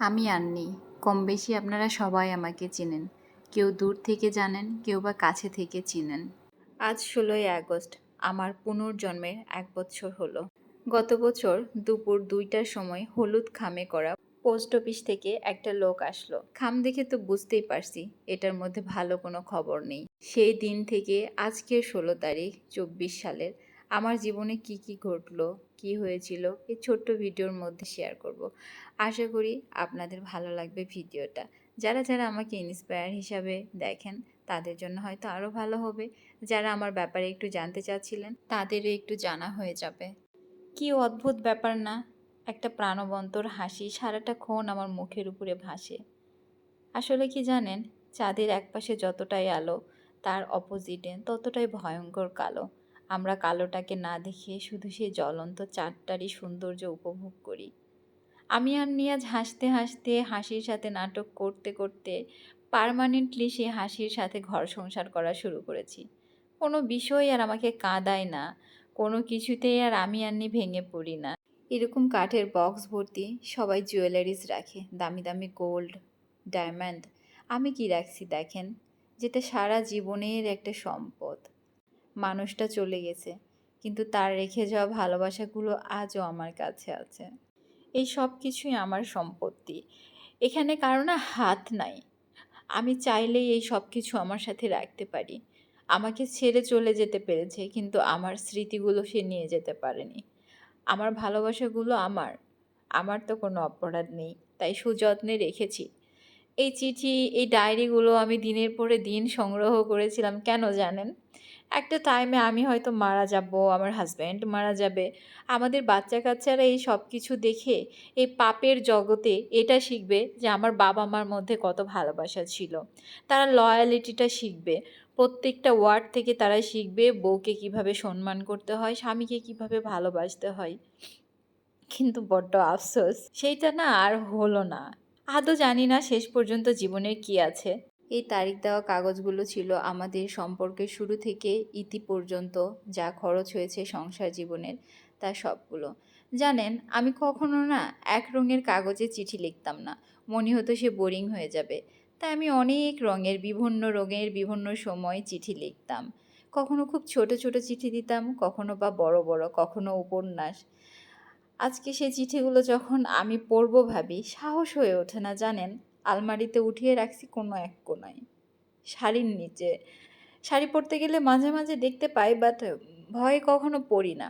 আমি আননি কম বেশি আপনারা সবাই আমাকে চেনেন। কেউ দূর থেকে জানেন, কেউ বা কাছে থেকে চিনেন। আজ ষোলোই আগস্ট। আমার পুনর্জন্মের এক বছর হলো। গত বছর দুপুর দুইটার সময় হলুদ খামে করা পোস্ট অফিস থেকে একটা লোক আসলো। খাম দেখে তো বুঝতেই পারছি, এটার মধ্যে ভালো কোনো খবর নেই। সেই দিন থেকে আজকের ষোলো তারিখ, চব্বিশ সালের আমার জীবনে কি কি ঘটলো, কি হয়েছিল, এই ছোট্ট ভিডিওর মধ্যে শেয়ার করব। আশা করি আপনাদের ভালো লাগবে ভিডিওটা। যারা যারা আমাকে ইন্সপায়ার হিসাবে দেখেন, তাদের জন্য হয়তো আরও ভালো হবে। যারা আমার ব্যাপারে একটু জানতে চাচ্ছিলেন, তাদেরও একটু জানা হয়ে যাবে। কি অদ্ভুত ব্যাপার না, একটা প্রাণবন্তর হাসি সারাটা ক্ষণ আমার মুখের উপরে ভাসে। আসলে কি জানেন, চাঁদের একপাশে যতটাই আলো, তার অপোজিটে ততটাই ভয়ঙ্কর কালো। আমরা কালোটাকে না দেখে শুধু সেই জ্বলন্ত চারটারই সৌন্দর্য উপভোগ করি। আমি আর নিয়াজ হাসতে হাসতে, হাসির সাথে নাটক করতে করতে পারমানেন্টলি সেই হাসির সাথে ঘর সংসার করা শুরু করেছি। কোনো বিষয় আর আমাকে কাঁদায় না, কোনো কিছুতেই আর আমি আননি ভেঙে পড়ি না। এরকম কাঠের বক্স ভর্তি সবাই জুয়েলারিজ রাখে, দামি দামি গোল্ড ডায়মন্ড আমি কি রাখছি দেখেন? যেটা সারা জীবনের একটা সম্পদ। মানুষটা চলে গেছে। কিন্তু তার রেখে যাওয়া ভালোবাসাগুলো আজও আমার কাছে আছে। এই সব কিছুই আমার সম্পত্তি। এখানে কারও না হাত নাই। আমি চাইলেই এই সব কিছু আমার সাথে রাখতে পারি। আমাকে ছেড়ে চলে যেতে পেরেছে, কিন্তু আমার স্মৃতিগুলো সে নিয়ে যেতে পারেনি। আমার ভালোবাসাগুলো আমার। আমার তো কোনো অপরাধ নেই। তাই সুযত্নে রেখেছি। এই চিঠি, এই ডায়েরিগুলো আমি দিনের পরে দিন সংগ্রহ করেছিলাম, কেন জানেন? একটা টাইমে আমি হয়তো মারা যাব, আমার হাজব্যান্ড মারা যাবে। আমাদের বাচ্চা কাচ্চারা এই সব কিছু দেখে, এই পাপের জগতে এটা শিখবে যে আমার বাবা মার মধ্যে কত ভালোবাসা ছিল। তারা লয়ালিটিটা শিখবে। প্রত্যেকটা ওয়ার্ড থেকে তারা শিখবে বউকে কীভাবে সম্মান করতে হয়, স্বামীকে কীভাবে ভালোবাসতে হয়। কিন্তু বড্ড আফসোস, সেইটা না আর হলো না। আদৌ জানি না শেষ পর্যন্ত জীবনের কি আছে। এই তারিখ দেওয়া কাগজগুলো ছিল আমাদের সম্পর্কের শুরু থেকে ইতি পর্যন্ত যা খরচ হয়েছে সংসার জীবনের, তা সবগুলো। জানেন, আমি কখনো না এক রঙের কাগজে চিঠি লিখতাম না, মনে হতো সে বোরিং হয়ে যাবে। তাই আমি অনেক রঙের, বিভিন্ন রঙের, বিভিন্ন সময় চিঠি লিখতাম। কখনো খুব ছোট ছোট চিঠি দিতাম, কখনো বা বড় বড়, কখনো উপন্যাস। আজকে সেই চিঠিগুলো যখন আমি পড়ব ভাবি, সাহস হয়ে ওঠে না, জানেন? আলমারিতে উঠিয়ে রাখছি কোনো এক কোনায় শাড়ির নিচে। শাড়ি পরতে গেলে মাঝে মাঝে দেখতে পাই বাট ভয়ে কখনো পড়ি না।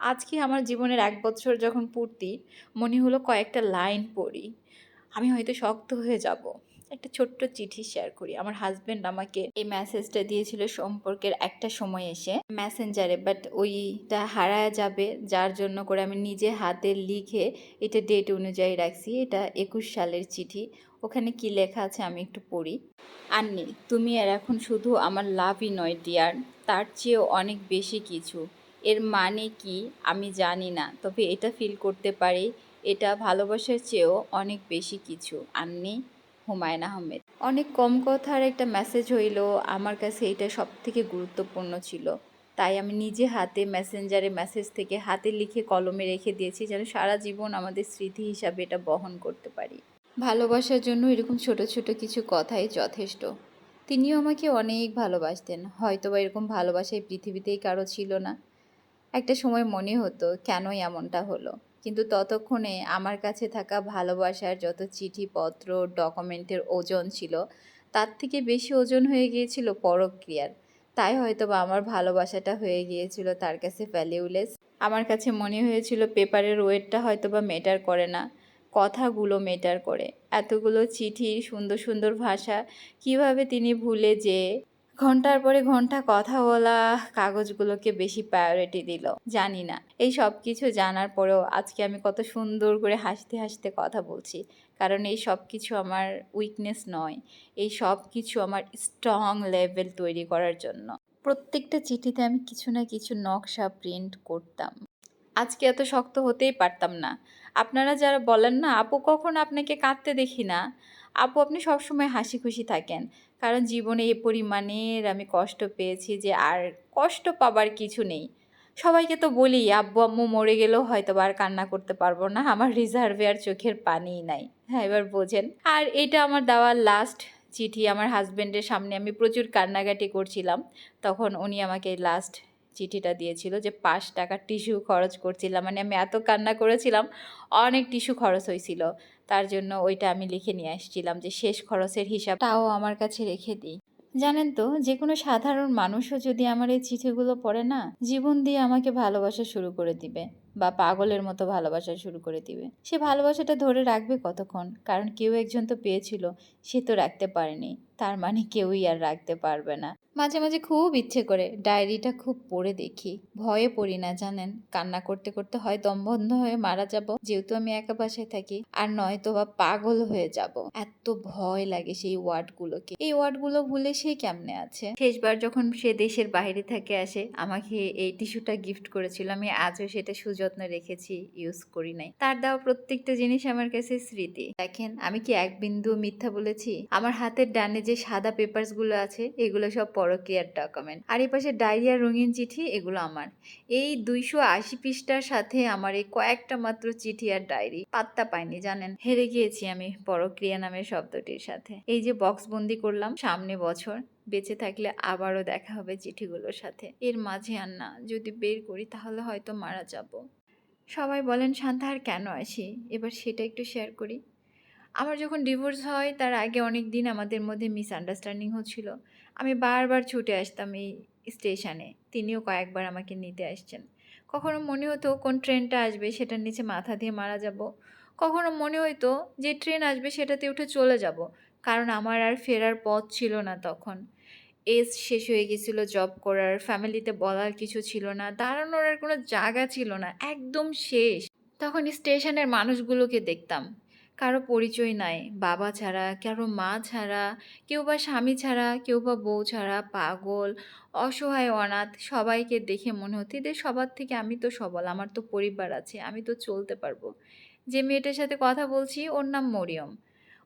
আজকে আমার জীবনের এক বছর যখন পড়তি মনে হলো কয়েকটা লাইন পড়ি। আমি হয়তো শক্ত হয়ে যাব। একটা ছোট্ট চিঠি শেয়ার করি। আমার হাজব্যান্ড আমাকে এই মেসেজটা দিয়েছিল সম্পর্কের একটা সময় এসে মেসেঞ্জারে বাট ওইটা হারায় যাবে, যার জন্য করে আমি নিজে হাতে লিখে এটা ডেট অনুযায়ী রাখছি। এটা একুশ সালের চিঠি। ওখানে কি লেখা আছে আমি একটু পড়ি। আন্নি, তুমি আর এখন শুধু আমার লাভই নয় ডিয়ার তার চেয়েও অনেক বেশি কিছু। এর মানে কি আমি জানি না, তবে এটা ফিল করতে পারি। এটা ভালোবাসার চেয়েও অনেক বেশি কিছু। আন্নি? হুমায়ুন আহমেদ। অনেক কম কথার একটা মেসেজ হইল, আমার কাছে এটা সব থেকে গুরুত্বপূর্ণ ছিল। তাই আমি নিজে হাতে মেসেঞ্জারে মেসেজ থেকে হাতে লিখে কলমে রেখে দিয়েছি যেন সারা জীবন আমাদের স্মৃতি হিসাবে এটা বহন করতে পারি। ভালোবাসার জন্য এরকম ছোট ছোট কিছু কথাই যথেষ্ট। তিনিও আমাকে অনেক ভালোবাসতেন। হয়তো বা এরকম ভালোবাসায় পৃথিবীতেই কারও ছিল না। একটা সময় মনে হতো, কেনই এমনটা হলো? কিন্তু ততক্ষণে আমার কাছে থাকা ভালোবাসার যত চিঠিপত্র, ডকুমেন্টের ওজন ছিল, তার থেকে বেশি ওজন হয়ে গিয়েছিল পরক্রিয়ার। তাই হয়তো বা আমার ভালোবাসাটা হয়ে গিয়েছিল তার কাছে ভ্যালিউলেস আমার কাছে মনে হয়েছিল পেপারের ওয়েটটা হয়তো বা মেটার করে না। কথাগুলো মেটার করে। এতগুলো চিঠি, সুন্দর সুন্দর ভাষা, কীভাবে তিনি ভুলে যে ঘণ্টার পরে ঘণ্টা কথা বলা কাগজগুলোকে বেশি প্রায়োরিটি দিল, জানি না। এই সব কিছু জানার পরেও আজকে আমি কত সুন্দর করে হাসতে হাসতে কথা বলছি, কারণ এই সব কিছু আমার উইকনেস নয়। এই সব কিছু আমার স্ট্রং লেভেল তৈরি করার জন্য। প্রত্যেকটা চিঠিতে আমি কিছু না কিছু নকশা প্রিন্ট করতাম। আজকে এত শক্ত হতেই পারতাম না। আপনারা যারা বলেন না, আপু, কখন আপনাকে কাঁদতে দেখি না? আপু, আপনি সবসময় হাসি খুশি থাকেন। কারণ জীবনে এ পরিমাণের আমি কষ্ট পেয়েছি যে আর কষ্ট পাবার কিছু নেই। সবাইকে তো বলি, আব্বু, আম্মু মরে গেলেও হয়তো আর কান্না করতে পারব না। আমার রিজার্ভে আর চোখের পানিই নাই। হ্যাঁ এবার বোঝেন। আর এটা আমার দেওয়া লাস্ট চিঠি। আমার হাজব্যান্ডের সামনে আমি প্রচুর কান্নাকাটি করছিলাম। তখন উনি আমাকে লাস্ট চিঠিটা দিয়েছিল যে, পাঁচ টাকার টিস্যু খরচ করছিলাম। মানে আমি এত কান্না করেছিলাম, অনেক টিস্যু খরচ হয়েছিল। তার জন্য ওইটা আমি লিখে নিয়ে আসছিলাম যে শেষ খরচের হিসাব তাও আমার কাছে রেখে দিই। জানেন তো যে কোনো সাধারণ মানুষও যদি আমার এই চিঠিগুলো পড়ে না, জীবন দিয়ে আমাকে ভালোবাসা শুরু করে দিবে। বা পাগলের মতো ভালোবাসা শুরু করে দিবে। সে ভালোবাসাটা ধরে রাখবে কতক্ষণ? কারণ কেউ একজন তো পেয়েছিল, সে তো রাখতে পারেনি। তার মানে কেউই আর রাখতে পারবে না। মাঝে মাঝে খুব ইচ্ছে করে ডায়েরিটা খুব পড়ে দেখি। ভয়ে পড়ি না, জানেন? কান্না করতে করতে হয় দম বন্ধ হয়ে মারা যাব। যেহেতু আমি একা বাসায় থাকি, আর নয়তো বা পাগল হয়ে যাব। এত ভয় লাগে সেই ওয়ার্ডগুলোকে। এই ওয়ার্ডগুলো ভুলে সে কেমনে আছে? শেষবার যখন সে দেশের বাইরে থেকে আসে, আমাকে এই টিস্যুটা গিফট করেছিল, আমি আজও সেটা সুযত্নে রেখেছি ইউজ করি নাই। তার দেওয়া প্রত্যেকটা জিনিস আমার কাছে স্মৃতি। দেখেন, আমি কি এক বিন্দু মিথ্যা বলেছি? আমার হাতের ডানে যে সাদা পেপারসগুলো আছে, এগুলো সব পরকীয়ার ডকুমেন্ট আর এই পাশে ডায়রিয়া, রঙিন চিঠি, এগুলো আমার। এই দুইশো আশি পৃষ্ঠার সাথে আমার এই কয়েকটা মাত্র চিঠি আর ডায়েরি। পাত্তা পাইনি, জানেন? হেরে গিয়েছি আমি পরক্রিয়া নামের শব্দটির সাথে। এই যে বক্স বন্দি করলাম, সামনে বছর। বেঁচে থাকলে আবারও দেখা হবে চিঠিগুলোর সাথে। এর মাঝে আর না, যদি বের করি তাহলে হয়তো মারা যাব। সবাই বলেন, শান্তা, আর কেন আসি? এবার সেটা একটু শেয়ার করি। আমার যখন ডিভোর্স হয়, তার আগে অনেক দিন আমাদের মধ্যে মিসআন্ডারস্ট্যান্ডিং হচ্ছিল। আমি বারবার ছুটে আসতাম এই স্টেশনে তিনিও কয়েকবার আমাকে নিতে আসছেন। কখনো মনে হতো কোন ট্রেনটা আসবে, সেটার নিচে মাথা দিয়ে মারা যাব। কখনো মনে হতো যে ট্রেন আসবে, সেটাতে উঠে চলে যাব। কারণ আমার আর ফেরার পথ ছিল না তখন। এজ শেষ হয়ে গেছিল জব করার ফ্যামিলিতে বলার কিছু ছিল না, দাঁড়ানোর আর কোনো জায়গা ছিল না, একদম শেষ। তখন স্টেশনের মানুষগুলোকে দেখতাম। কারও পরিচয় নাই, বাবা ছাড়া, কারও মা ছাড়া, কেউ বা স্বামী ছাড়া, কেউ বা বউ ছাড়া, পাগল, অসহায়, অনাথ, সবাইকে দেখে মনে হতো, এদের সবার থেকে আমি তো সবল, আমার তো পরিবার আছে, আমি তো চলতে পারব। যে মেয়েটার সাথে কথা বলছি, ওর নাম মরিয়ম।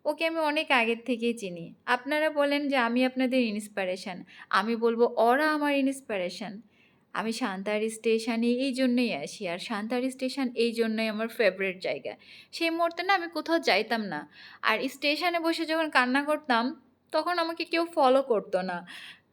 ওকে আমি অনেক আগের থেকেই চিনি। আপনারা বলেন যে আমি আপনাদের ইন্সপিরেশান আমি বলব ওরা আমার ইন্সপিরেশান আমি শান্তারি স্টেশনে এই জন্যই আসি আর শান্তারি স্টেশন এই জন্যই আমার ফেভারিট জায়গা। সেই মুহূর্তে না আমি কোথাও যাইতাম না। আর স্টেশনে বসে যখন কান্না করতাম, তখন আমাকে কেউ ফলো করতো না।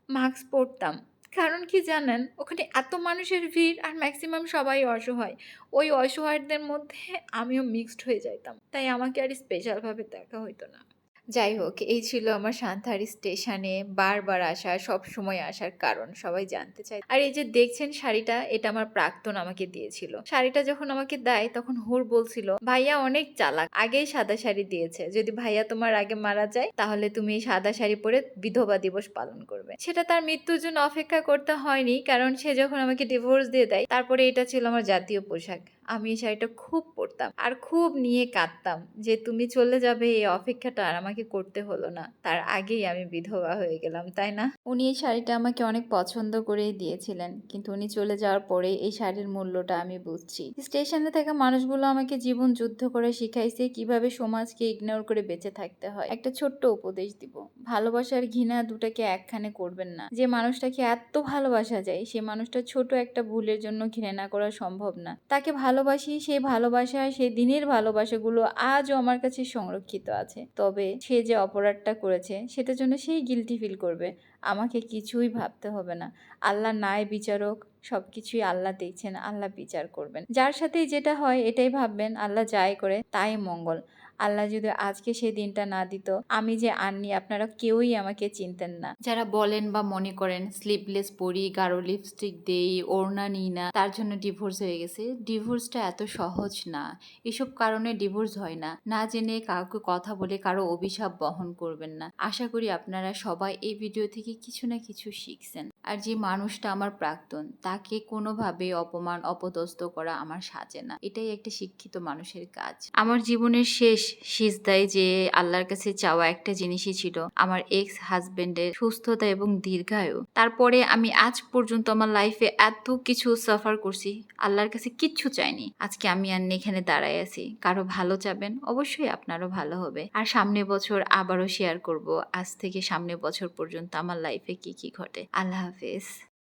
মাস্ক পরতাম। কারণ কি জানেন? ওখানে এত মানুষের ভিড় আর ম্যাক্সিমাম সবাই অসহায় ওই অসহায়দের মধ্যে আমিও মিক্সড হয়ে যাইতাম। তাই আমাকে আর স্পেশালভাবে দেখা হইতো না। যাই হোক, এই ছিল আমার সান্তাহারি স্টেশনে বারবার আসা সব সময় আসার কারণ, সবাই জানতে চায়। আর এই যে দেখছেন শাড়িটা, এটা আমার প্রাক্তন আমাকে দিয়েছিল। শাড়িটা যখন আমাকে দেয়, তখন হুর বলছিল, ভাইয়া অনেক চালাক, আগেই সাদা শাড়ি দিয়েছে। যদি ভাইয়া তোমার আগে মারা যায়, তাহলে তুমি সাদা শাড়ি পরে বিধবা দিবস পালন করবে। সেটা তার মৃত্যুর জন্য অপেক্ষা করতে হয়নি, কারণ সে যখন আমাকে ডিভোর্স দিয়ে দেয়, তারপরে এটা ছিল আমার জাতীয় পোশাক। আমি এই শাড়িটা খুব পরতাম আর খুব নিয়ে কাঁদতাম যে তুমি চলে যাবে এই অপেক্ষাটা আর আমাকে করতে হলো না। তার আগেই আমি বিধবা হয়ে গেলাম, তাই না? উনি এই শাড়িটা আমাকে অনেক পছন্দ করেই দিয়েছিলেন, কিন্তু উনি চলে যাওয়ার পরে এই শাড়ির মূল্যটা আমি বুঝছি। স্টেশনে থাকা মানুষগুলো আমাকে জীবন যুদ্ধ করে শিখাইছে কীভাবে সমাজকে ইগনোর করে বেঁচে থাকতে হয়। একটা ছোট্ট উপদেশ দিব, ভালোবাসার ঘৃণা দুটাকে একখানে করবেন না। যে মানুষটাকে এত ভালোবাসা যায়, সে মানুষটা ছোট একটা ভুলের জন্য ঘৃণা করা সম্ভব না। তাকে ভালোবাসি সেই ভালোবাসা সেই দিনের ভালোবাসাগুলো আজও আমার কাছে সংরক্ষিত আছে। তবে সে যে অপরাধটা করেছে সেটার জন্য সেই গিলটি ফিল করবে। আমাকে কিছুই ভাবতে হবে না। আল্লাহ নাই বিচারক সব কিছুই আল্লাহ দেখছেন, আল্লাহ বিচার করবেন। যার সাথেই যেটা হয়, এটাই ভাববেন, আল্লাহ যাই করে, তাই মঙ্গল। আল্লাহ যদি আজকে সেই দিনটা না দিত, আমি যে আননি, আপনারা কেউই আমাকে চিনতেন না। যারা বলেন বা মনে করেন স্লিপলেস পরি, গাঢ় লিপস্টিক দেই, ওড়না নিই না, তার জন্য ডিভোর্স হয়ে গেছে। ডিভোর্সটা এত সহজ না। এসব কারণে ডিভোর্স হয় না। না জেনে কাউকে কথা বলে কারও অভিশাপ বহন করবেন না। আশা করি আপনারা সবাই এই ভিডিও থেকে কিছু না কিছু শিখছেন। আর যে মানুষটা আমার প্রাক্তন, তাকে কোনোভাবে অপমান, অপদস্থ করা আমার সাজে না। এটাই একটা শিক্ষিত মানুষের কাজ। আমার জীবনের শেষ সিজদায় যে আল্লাহর কাছে চাওয়া একটা জিনিসই ছিল আমার এক্স হাজবেন্ডের সুস্থতা এবং দীর্ঘায়ু। তারপরে আমি আজ পর্যন্ত আমার লাইফে এত কিছু সাফার করছি, আল্লাহর কাছে কিচ্ছু চাইনি। আজকে আমি আর এখানে দাঁড়াই আছি। কারও ভালো চাবেন? অবশ্যই আপনারও ভালো হবে। আর সামনে বছর আবারও শেয়ার করব। আজ থেকে সামনে বছর পর্যন্ত আমার লাইফে কি কি ঘটে? আল্লাহ হাফেজ।